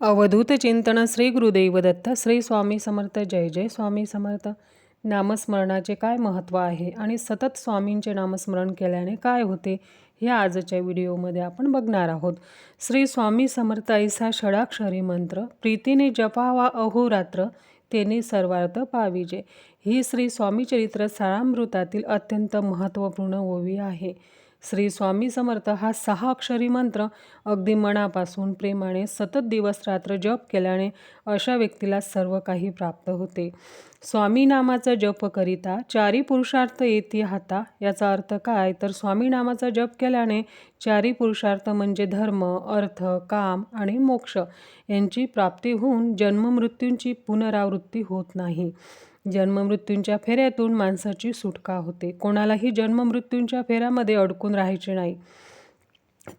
अवधूत चिंतन श्री गुरुदेव दत्त श्री स्वामी समर्थ जय जय स्वामी समर्थ. नामस्मरणाचे काय महत्त्व आहे आणि सतत स्वामींचे नामस्मरण केल्याने काय होते हे आजच्या व्हिडिओमध्ये आपण बघणार आहोत. श्री स्वामी समर्थ ऐसा षडाक्षरी मंत्र प्रीतीने जपावा अहोरात्र तेने सर्वार्थ पाविजे. ही श्री स्वामी चरित्र सारामृतातील अत्यंत महत्त्वपूर्ण ओवी आहे. श्री स्वामी समर्थ हा सहा अक्षरी मंत्र अगदी मनापासून प्रेमाने सतत दिवस रात्र जप केल्याने अशा व्यक्तीला सर्व काही प्राप्त होते. स्वामी नामाचा जप करिता चारी पुरुषार्थ येते हाता याचा अर्थ काय? तर स्वामी नामाचा जप केल्याने चारी पुरुषार्थ म्हणजे धर्म अर्थ काम आणि मोक्ष यांची प्राप्ती होऊन जन्ममृत्यूंची पुनरावृत्ती होत नाही. जन्ममृत्यूंच्या फेऱ्यातून माणसाची सुटका होते. कोणालाही जन्ममृत्यूंच्या फेऱ्यामध्ये अडकून राहायचे नाही.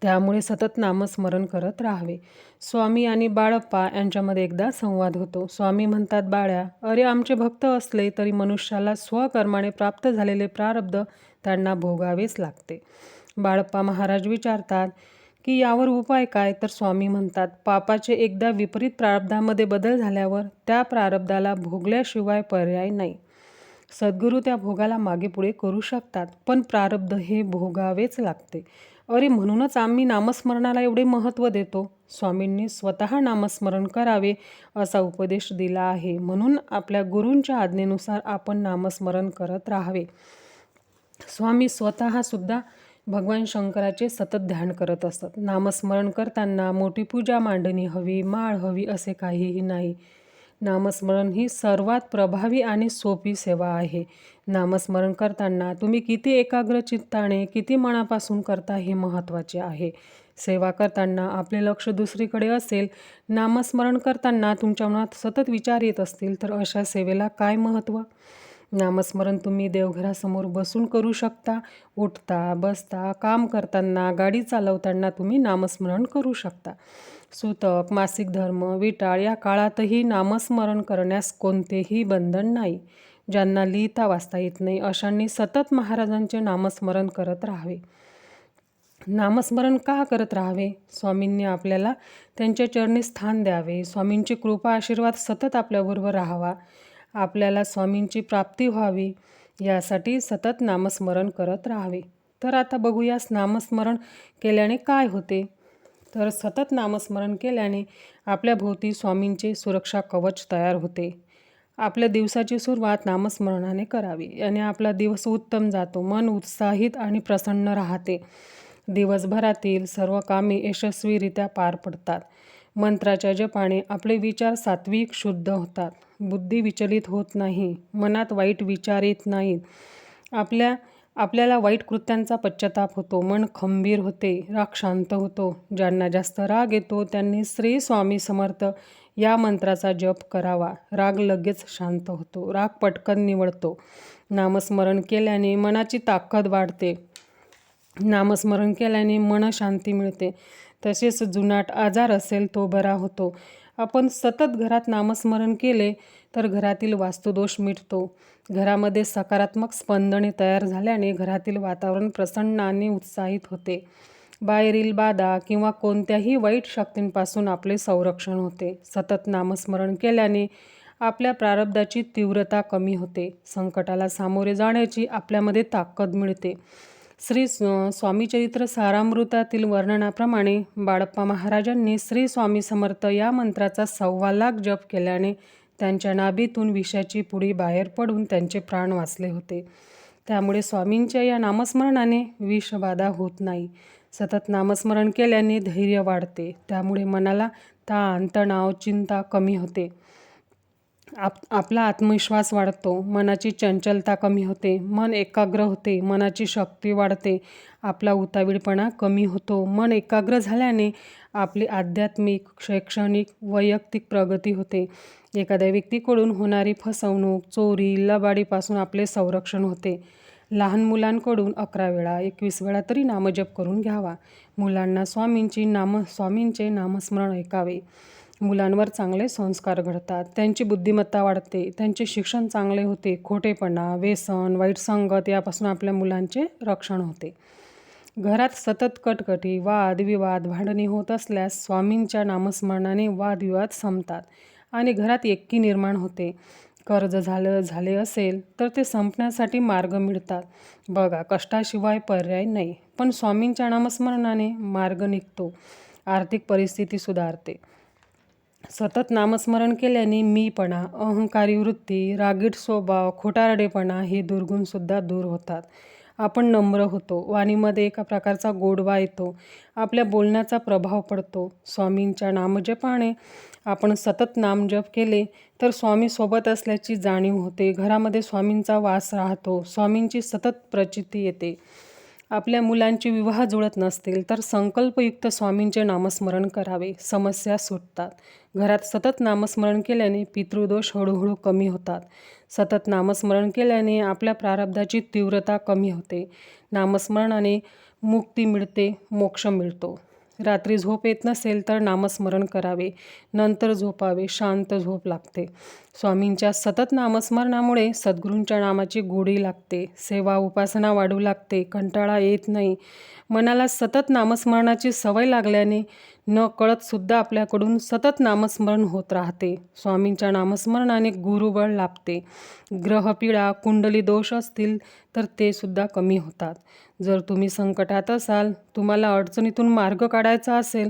त्यामुळे सतत नामस्मरण करत राहावे. स्वामी आणि बाळप्पा यांच्यामध्ये एकदा संवाद होतो. स्वामी म्हणतात बाळ्या अरे आमचे भक्त असले तरी मनुष्याला स्वकर्माने प्राप्त झालेले प्रारब्ध त्यांना भोगावेच लागते. बाळप्पा महाराज विचारतात की यावर उपाय काय तर स्वामी म्हणतात. पापाचे एकदा विपरीत प्रारब्धामध्ये बदल झाल्यावर त्या प्रारब्धाला भोगल्याशिवाय पर्याय नाही. सद्गुरू त्या भोगाला मागे पुढे करू शकतात पण प्रारब्ध हे भोगावेच लागते. अरे म्हणूनच आम्ही नामस्मरणाला एवढे महत्त्व देतो. स्वामींनी स्वतः नामस्मरण करावे असा उपदेश दिला आहे. म्हणून आपल्या गुरूंच्या आज्ञेनुसार आपण नामस्मरण करत राहावे. स्वामी स्वतःसुद्धा भगवान शंकराचे सतत ध्यान करत असतात. नामस्मरण करताना मोठी पूजा मांडणी हवी माळ हवी असे काहीही नाही. नामस्मरण ही सर्वात प्रभावी आणि सोपी सेवा आहे. नामस्मरण करताना तुम्ही किती एकाग्र चित्ताने किती मनापासून करता हे महत्त्वाचे आहे. सेवा करताना आपले लक्ष दुसरीकडे असेल नामस्मरण करताना तुमच्या मनात सतत विचार येत असतील तर अशा सेवेला काय महत्त्व? नामस्मरण तुम्ही देवघरासमोर बसून करू शकता. उठता बसता काम करताना गाडी चालवताना तुम्ही नामस्मरण करू शकता. सुतक मासिक धर्म विटाळ या काळातही नामस्मरण करण्यास कोणतेही बंधन नाही. ज्यांना लिहिता वाचता येत नाही अशांनी सतत महाराजांचे नामस्मरण करत राहावे. नामस्मरण का करत राहावे? स्वामींनी आपल्याला त्यांच्या चरणी स्थान द्यावे. स्वामींची कृपा आशीर्वाद सतत आपल्याबरोबर राहावा. आपल्याला स्वामींची प्राप्ती व्हावी यासाठी सतत नामस्मरण करत राहावे. तर आता बघूयास नामस्मरण केल्याने काय होते? तर सतत नामस्मरण केल्याने आपल्या भोवती स्वामींचे सुरक्षा कवच तयार होते. आपल्या दिवसाची सुरुवात नामस्मरणाने करावी. याने आपला दिवस उत्तम जातो मन उत्साहित आणि प्रसन्न राहते. दिवसभरातील सर्व कामे यशस्वीरित्या पार पडतात. मंत्राच्या जपाने आपले विचार सात्विक शुद्ध होतात. बुद्धी विचलित होत नाही. मनात वाईट विचार येत नाहीत. आपल्या आपल्याला वाईट कृत्यांचा पश्चाताप होतो. मन खंबीर होते. राग शांत होतो. ज्यांना जास्त राग येतो त्यांनी श्री स्वामी समर्थ या मंत्राचा जप करावा. राग लगेच शांत होतो. राग पटकन निवडतो. नामस्मरण केल्याने मनाची ताकद वाढते. नामस्मरण केल्याने मन शांती मिळते. तसेच जुनाट आजार असेल तो बरा होतो. आपण सतत घरात नामस्मरण केले तर घरातील वास्तुदोष मिटतो. घरामध्ये सकारात्मक स्पंदने तयार झाल्याने घरातील वातावरण प्रसन्न आणि उत्साहित होते. बाहेरील बाधा किंवा कोणत्याही वाईट शक्तींपासून आपले संरक्षण होते. सतत नामस्मरण केल्याने आपल्या प्रारब्धाची तीव्रता कमी होते. संकटाला सामोरे जाण्याची आपल्यामध्ये ताकद मिळते. श्री स्वामीचरित्र सारामृतातील वर्णनाप्रमाणे बाळप्पा महाराजांनी श्री स्वामी समर्थ या मंत्राचा सव्वा लाख जप केल्याने त्यांच्या नाभीतून विषाची पुडी बाहेर पडून त्यांचे प्राण वाचले होते. त्यामुळे स्वामींच्या या नामस्मरणाने विषबाधा होत नाही. सतत नामस्मरण केल्याने धैर्य वाढते. त्यामुळे मनाला ताण तणाव चिंता कमी होते. आप आपला आत्मविश्वास वाढतो मनाची चंचलता कमी होते मन एकाग्र होते मनाची शक्ती वाढते आपला उतावीळपणा कमी होतो. मन एकाग्र झाल्याने आपली आध्यात्मिक शैक्षणिक वैयक्तिक प्रगती होते. एखाद्या व्यक्तीकडून होणारी फसवणूक चोरी लबाडीपासून आपले संरक्षण होते. लहान मुलांकडून अकरा वेळा एकवीस वेळा तरी नामजप करून घ्यावा. मुलांना स्वामींची नाम स्वामींचे नामस्मरण ऐकावे. मुलांवर चांगले संस्कार घडतात. त्यांची बुद्धिमत्ता वाढते. त्यांचे शिक्षण चांगले होते. खोटेपणा व्यसन वाईट संगत यापासून आपल्या मुलांचे रक्षण होते. घरात सतत कटकटी वाद विवाद भांडणे होत असल्यास स्वामींच्या नामस्मरणाने वादविवाद संपतात आणि घरात एकी निर्माण होते. कर्ज झालं झाले असेल तर ते संपण्यासाठी मार्ग मिळतात. बघा कष्टाशिवाय पर्याय नाही पण स्वामींच्या नामस्मरणाने मार्ग निघतो. आर्थिक परिस्थिती सुधारते. सतत नामस्मरण केल्याने मीपणा अहंकारी वृत्ती रागीट स्वभाव खोटारडेपणा हे दुर्गुणसुद्धा दूर होतात. आपण नम्र होतो वाणीमध्ये एका प्रकारचा गोडवा येतो आपल्या बोलण्याचा प्रभाव पडतो. स्वामींच्या नामजपाने आपण सतत नामजप केले तर स्वामी सोबत असल्याची जाणीव होते. घरामध्ये स्वामींचा वास राहतो स्वामींची सतत प्रचिती येते. आपल्या मुलांचे विवाह जुळत नसतील तर संकल्पयुक्त स्वामींचे नामस्मरण करावे. समस्या सुटतात. घरात सतत नामस्मरण केल्याने पितृदोष हळूहळू कमी होतात. सतत नामस्मरण केल्याने आपल्या प्रारब्धाची तीव्रता कमी होते. नामस्मरणाने मुक्ती मिळते मोक्ष मिळतो. रात्री झोप येत नसेल तर नामस्मरण करावे. नंतर झोपावे. शांत झोप लागते. स्वामींच्या सतत नामस्मरणामुळे सद्गुरूंच्या नामाची गोडी लागते. सेवा उपासना वाढू लागते. कंटाळा येत नाही. मनाला सतत नामस्मरणाची सवय लागल्याने न कळतसुद्धा आपल्याकडून सतत नामस्मरण होत राहते. स्वामींच्या नामस्मरणाने गुरुबळ लाभते. ग्रहपीडा कुंडली दोष असतील तर ते सुद्धा कमी होतात. जर तुम्ही संकटात असाल तुम्हाला अडचणीतून मार्ग काढायचा असेल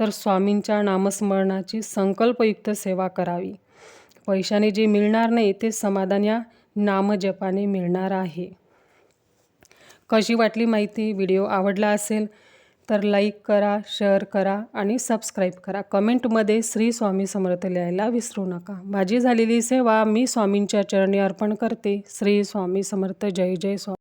तर स्वामींच्या नामस्मरणाची संकल्पयुक्त सेवा करावी. पैशाने जे मिळणार नाही ते समाधान या नामजपाने मिळणार आहे. कशी वाटली माहिती? व्हिडिओ आवडला असेल तर लाईक करा शेअर करा आणि सबस्क्राईब करा. कमेंटमध्ये श्री स्वामी समर्थ लिहायला विसरू नका. माझी झालेली सेवा मी स्वामींच्या चरणी अर्पण करते. श्री स्वामी समर्थ. जय जय स्वामी.